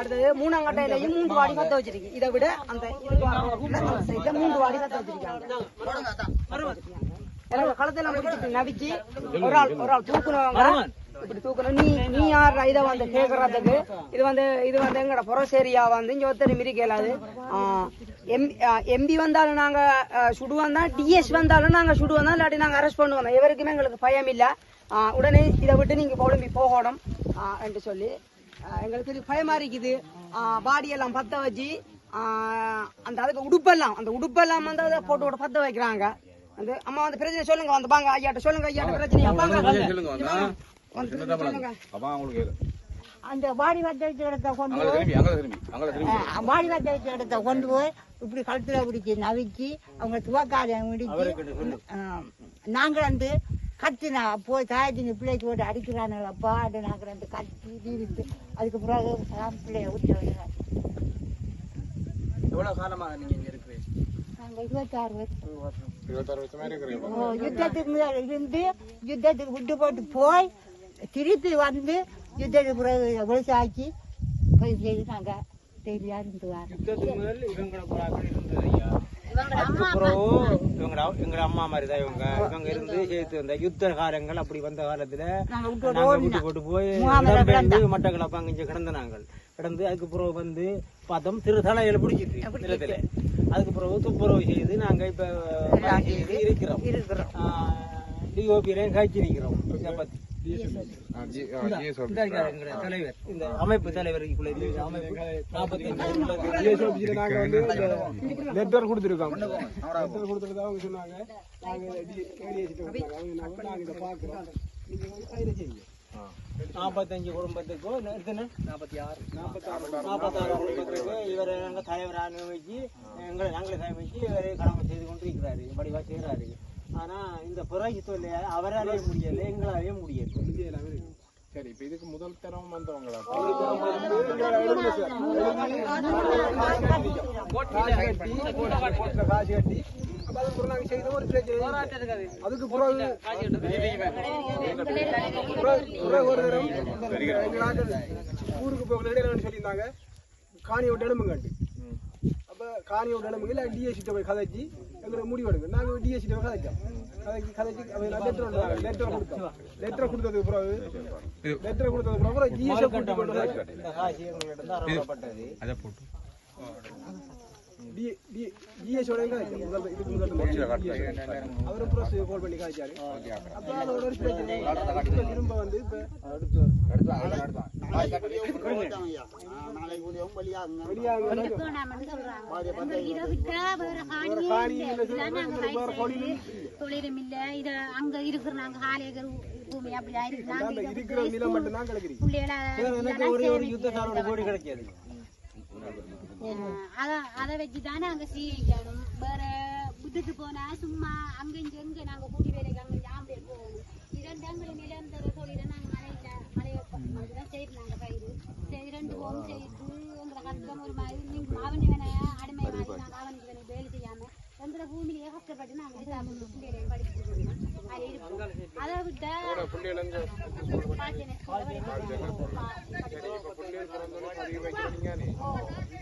அடுத்தது மூணாம் கட்டையிலையும் மூன்று வாடி சத்த வச்சிருக்கு. இதை விட அந்த இதுக்கு மூன்று வாடி சத்த வச்சிருக்காங்க. எனக்கு களத்தெல்லாம் பிடிச்சிட்டு நவிச்சு ஒரு ஆள் ஒரு ஆள் தூக்குனவங்க. இப்படி தூக்கணும் நீ நீ யார் இதை வந்து கேட்கறதுக்கு இது வந்து இது வந்து எங்கட புறசேரியா வந்து இங்க ஒருத்தர் மிரி கேளாது எம்பி வந்தாலும் நாங்க சுடுவோம் தான் டிஎஸ் வந்தாலும் நாங்க சுடுவோம் தான் இல்லாட்டி நாங்க அரெஸ்ட் பண்ணுவோம். எவருக்குமே எங்களுக்கு பயம் இல்ல ஆஹ், உடனே இதை விட்டு நீங்க கொழும்பி போகணும். ஆஹ், என்று சொல்லி எங்களுக்கு இது பயமா இருக்குது பாடி எல்லாம் பத்த வச்சு ஆஹ், அந்த அதுக்கு உடுப்பெல்லாம் அந்த உடுப்பெல்லாம் வந்து அதை போட்டு விட பத்த வைக்கிறாங்க. வந்து அம்மா வந்து பிரச்சனை சொல்லுங்க வந்து வாங்க ஐயாட்ட சொல்லுங்க ஐயாட்ட பிரச்சனை. வாங்க வந்து. சொல்லுங்க. அந்த வாடி வச்ச இடத்த கொண்டு அஹ், வாடி வச்ச இடத்த கொண்டு போய் இப்படி கழுத்துல பிடிச்சி நவிச்சு அவங்க துவக்காலையை முடிச்சு அஹ், நாங்க வந்து கத்தினா போய் தாயத்தின் பிள்ளைக்கு போட்டு அடிக்கிறானுங்களப்பா அது நாங்க ரெண்டு கத்தி தீவித்து அதுக்கு பிறகு பிள்ளைய ஊற்றி விடுறாங்க எவ்வளவு காலமாக நீங்க இங்க இருக்கிறீங்க? நாங்க இருபத்தாறு வருஷம் இருபத்தாறு வருஷமா இருக்கிறேன் ஓ, யுத்தத்துக்கு இருந்து யுத்தத்துக்கு விட்டு போட்டு போய் திருப்பி வந்து யுத்தத்துக்கு பிறகு விவசாயிக்கு போய் செய்து நாங்க டெய்லியா இருந்து வரோம். அதுக்கப்புறம் இவங்க எங்க அம்மா மாதிரி தான் இவங்க இவங்க இருந்து சேர்த்து வந்த யுத்த காலங்கள் அப்படி வந்த காலத்துல நாங்க விட்டு போட்டு போய் இடம்பெயர்ந்து மட்டக்களப்பு அங்க கிடந்த நாங்கள். கிடந்து அதுக்கப்புறம் வந்து பார்த்தோம் திரு தலையில பிடிச்சிட்டு. நிலத்துல. அதுக்கு பிறகு துப்புரவு செய்து நாங்க இப்ப இருக்கிறோம். இருக்கிறோம். டிஓபியிலையும் காய்ச்சி நிக்கிறோம். இதை இந்த தலைவர் இந்த அமைப்பு தலைவருக்குள்ள இந்த அமைப்பு லெட்டர் கொடுத்துருக்கோம் லெட்டர் கொடுத்துட்டு அவங்க சொன்னாங்க நாங்க நாற்பத்தஞ்சு குடும்பத்துக்கும் எத்தனை நாற்பத்தி ஆறு. நாற்பத்தாறு குடும்பத்துக்கு இவரை நாங்கள் தலைவராக நியமிச்சு எங்களை நாங்களே நியமிச்சு இவரை கடமை செய்து கொண்டு இருக்கிறாரு வடிவா செய்கிறாரு ஆனா இந்த புறாக்கி தொல்லைய? அவராலே முடியல எங்களாலே முடியல. சரி இப்போ இதுக்கு முதல் தரம் வந்தவங்களா? காசு கட்டி அதுக்கு பிறகு ஒரு தரம் ஊருக்கு வந்து சொல்லியிருந்தாங்க காணியோட இடமுங்காட்டு அப்ப காணியோட இல்லை டிஎஸ்சிட்ட போய் கதைச்சி எங்களை முடிவெடுங்க நாங்க டிஎஸ்சிட்ட போய் கதைச்சோம் கதைச்சி கதைச்சி லெட்டர் வந்தாங்க லெட்டர் கொடுத்தோம் லெட்டர் கொடுத்ததுக்கு பிறகு லெட்டர் கொடுத்ததுக்கு பிறகு ஜிஎஸ்ஐ கூட்டி கொண்டு வந்து இந்த காசி எங்களிடம் தான் அறப்பட்டது அதை போட்டு ஜிஎஸ்ஓட முதல் இதுக்கு முதல் அவரும் ப்ரோஸ் கால் பண்ணி காய்ச்சாரு அப்ப அதோட ஒரு பிரச்சனை திரும்ப வந்து இப்ப தொழிலும் இல்ல இது அங்க இருக்கிற நாங்க காலேகர் பூமி அப்படி அந்த இருக்கிற நிலம் மட்டும்தான் ஒரே ஒரு யுத்தக்காரோட கோடி கிடைக்காது அதை வச்சு தானே அங்க சீவிக்கணும் வேற விட்டுட்டு போனா சும்மா அங்க இங்க எங்க நாங்க கூடி வேலைக்கு அங்க ஜாம்பே போகணும் இரண்டு அங்கே நிலந்தர தொழில நாங்க மழையில மழைய அதுதான் செய்து நாங்க பயிர். சரி ரெண்டு ஓம் செய்து எங்களை கஷ்டம் ஒரு மாதிரி நீங்க மாவனி வேணா அடிமை மாதிரி நாங்க அவனுக்கு வேலை வேலை செய்யாம எந்த பூமியிலேயே கஷ்டப்பட்டு நாங்க சாப்பிட்டு படிச்சுட்டு. அது விட்ட நிலந்திர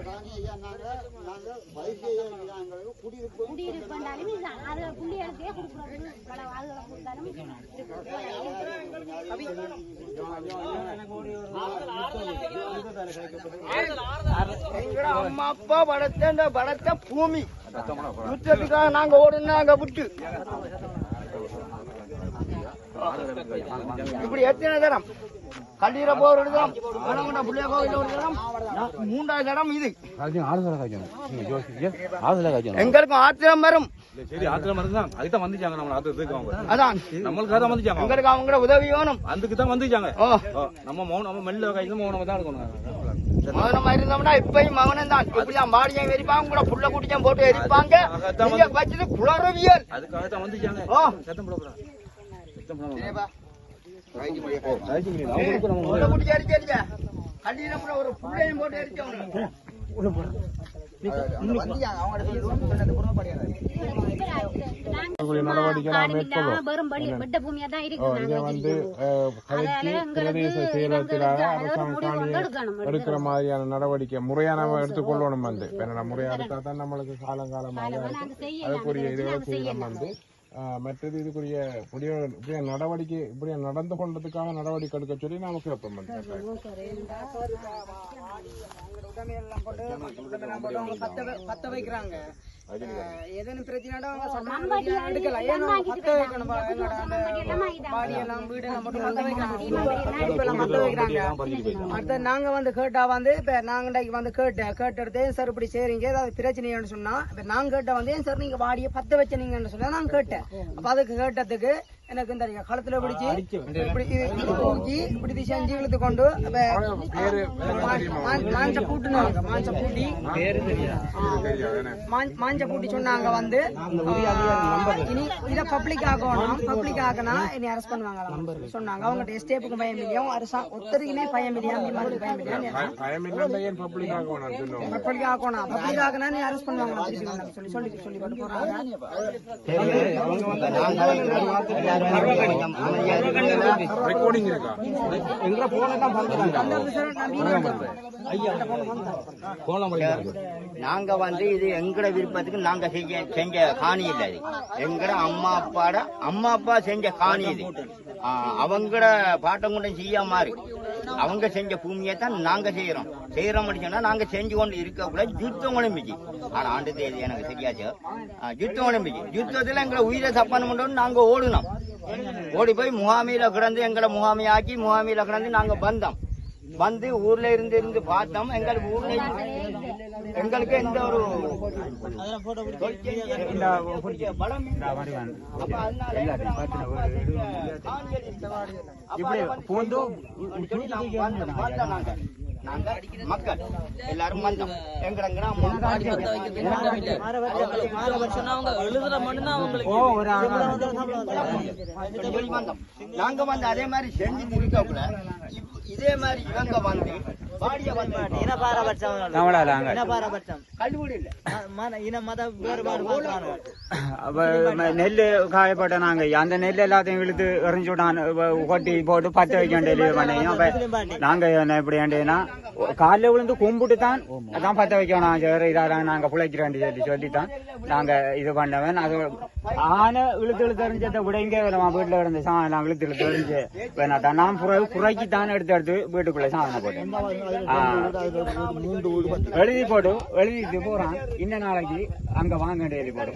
ஒரு ஒரு அரை ஏக்கர் அளவு இருக்கு பயிர் செய்ய காணி இந்த காணி எங்களுக்கு இது மட்டும் குடியிருப்பு வந்தாலும் இதுதான் அது புள்ளிகளுக்கே கொடுக்குறது பல- அதுகளை கொடுத்தாலும் எங்கட அம்மா அப்பா படைத்த இந்த படைத்த பூமி யுத்தத்துக்காக நாங்க ஓடுனாங்க விட்டு இப்படி எத்தனை தரம் கல்லீர போர் ஒரு புள்ளிய கோவில் மூன்றாவது தரம் இது. எங்களுக்கும் ஆத்திரம் வரும். சரி ஆத்திரம் அதுக்கு வந்துச்சாங்க நம்ம ஆத்திரத்துக்கு அவங்க அதான். நம்மளுக்காக தான் வந்துச்சாங்க. அவங்க. எங்களுக்கு அவங்களோட உதவி வேணும். அதுக்கு தான் வந்துச்சாங்க நம்ம மௌனம் நம்ம மெல்ல கையில மௌனமா தான் இருக்கணும் மகனமா இருந்தோம்னா இப்பயும் மகனம் தான். இப்படிதான் பாடியம் எரிப்பாங்க கூட புள்ள குட்டியம் போட்டு எரிப்பாங்க. நீங்க வச்சது குளறவியல். அதுக்காக தான் வந்துச்சாங்க. ஓ. சத்தம் போடக்கூடாது. சத்தம் போடாம எடுக்கிற மாதிரியான நடவடிக்கை முறையா நம்ம எடுத்துக்கொள்ளணும் வந்து. முறையா எடுத்தா தான் நம்மளுக்கு காலங்காலமாக அதுக்குரிய இதுகளை செய்யலாம். வந்து. மற்றது இதுக்குரிய இப்படிய இப்படிய நடவடிக்கை இப்படிய நடந்து கொண்டதுக்காக நடவடிக்கை எடுக்க சொல்லி நாம கேட்போம் பத்த வைக்கிறாங்க. ஏதேனும் பிரச்சனைனா அவங்க எடுக்கலாம். ஏன்னா வைக்கணும் எங்கட அந்த போட்டு பத்த வைக்கிறாங்க அடுத்து நாங்க வந்து கேட்டா வந்து இப்ப நாங்க வந்து கேட்டேன் கேட்டெடுத்து சார் இப்படி செய்றீங்க ஏதாவது பிரச்சனைன்னு சொன்னா இப்ப நாங்க கேட்ட வந்து ஏன் சார் நீங்க வாடிய பத்த வச்சனீங்கன்னு சொன்னா நான் கேட்டேன். அப்ப அதுக்கு கேட்டதுக்கு எனக்கு இந்த களத்துல பிடிச்சி இப்படி தூக்கி இப்படி செஞ்சு இழுத்து கொண்டு மாஞ்ச பூட்டுனாங்க மாஞ்ச பூட்டி மாஞ்ச- பூட்டி சொன்னாங்க வந்து இனி இத பப்ளிக் ஆகணும் பப்ளிக் ஆகனா இனி அரெஸ்ட் பண்ணுவாங்க சொன்னாங்க அவங்க ஸ்டேப்புக்கு பயம் இல்லையா அரசா ஒத்தருக்குமே பயம் இல்லையா மாதிரி பயம் இல்லையா பப்ளிக் ஆகணும் பப்ளிக் ஆகனா நீ அரெஸ்ட் பண்ணுவாங்க சொல்லி சொல்லி சொல்லி கொண்டு போறாங்க ரெக்கார்டிங் இருக்கா எங்க போனதான் நாங்க வந்து இது எங்கட விருப்பத்துக்கு நாங்க செஞ்ச செஞ்ச காணி இல்லை இது. எங்கட அம்மா அப்பாட அம்மா அப்பா செஞ்ச காணி இது. ஆ, அவங்கட பாட்டங்குண்டம் செய்ய மாதிரி அவங்க செஞ்ச பூமியை தான் நாங்க செய்யறோம் செய்யறோம் சொன்னா நாங்க செஞ்சு கொண்டு இருக்க கூட யுத்தம் ஒளிம்பிச்சு ஆனா ஆண்டு தேதி எனக்கு சரியாச்சு ஆ, யுத்தம் ஒளிம்பிச்சு யுத்தத்துல எங்களை உயிரை தப்பான பண்ணோம் நாங்க ஓடுனோம். ஓடி போய் முகாமியில கிடந்து எங்களை முகாமி ஆக்கி முகாமியில கிடந்து நாங்க வந்தோம். வந்து ஊர்ல இருந்து இருந்து பார்த்தோம். எங்களுக்கு ஊர்ல இருந்து- எங்களுக்கு எந்த ஒரு இல்லை. இருக்கு. நாங்க மக்கள். எல்லாரும் வந்தோம். எங்கட கிராமம் சொல்லி வந்தோம். நாங்க வந்து அதே மாதிரி செஞ்சு இருக்கக்குள்ள இப்- இதே மாதிரி இவங்க வந்து நெல்லு காயப்பட்ட நாங்க. அந்த நெல் எல்லாத்தையும் இழுத்து எறிஞ்சு கொட்டி போட்டு பத்த வைக்க வேண்டிய பண்ணையும் அப்ப நாங்க என்ன எப்படி வேண்டியதுன்னா காலைல விழுந்து கும்பிட்டு தான் அதான் பத்த வைக்கணும் சரி இதான் நாங்க பிழைக்க வேண்டிய சொல்லி சொல்லித்தான் நாங்க இது பண்ணவன். அது ஆனை இழுத்து இழுத்து எறிஞ்சதை விட இங்கே வீட்டுல இருந்த சாணம் இழுத்து இழுத்து எறிஞ்சு வேணா தான். நான் குறைக்கி தான் எடுத்து எடுத்து வீட்டுக்குள்ள சாதனை போட்டேன். எழுதி போட்டு எழுதிட்டு போறான் இந்த நாளைக்கு அங்க வாங்க எழுதி போட்டு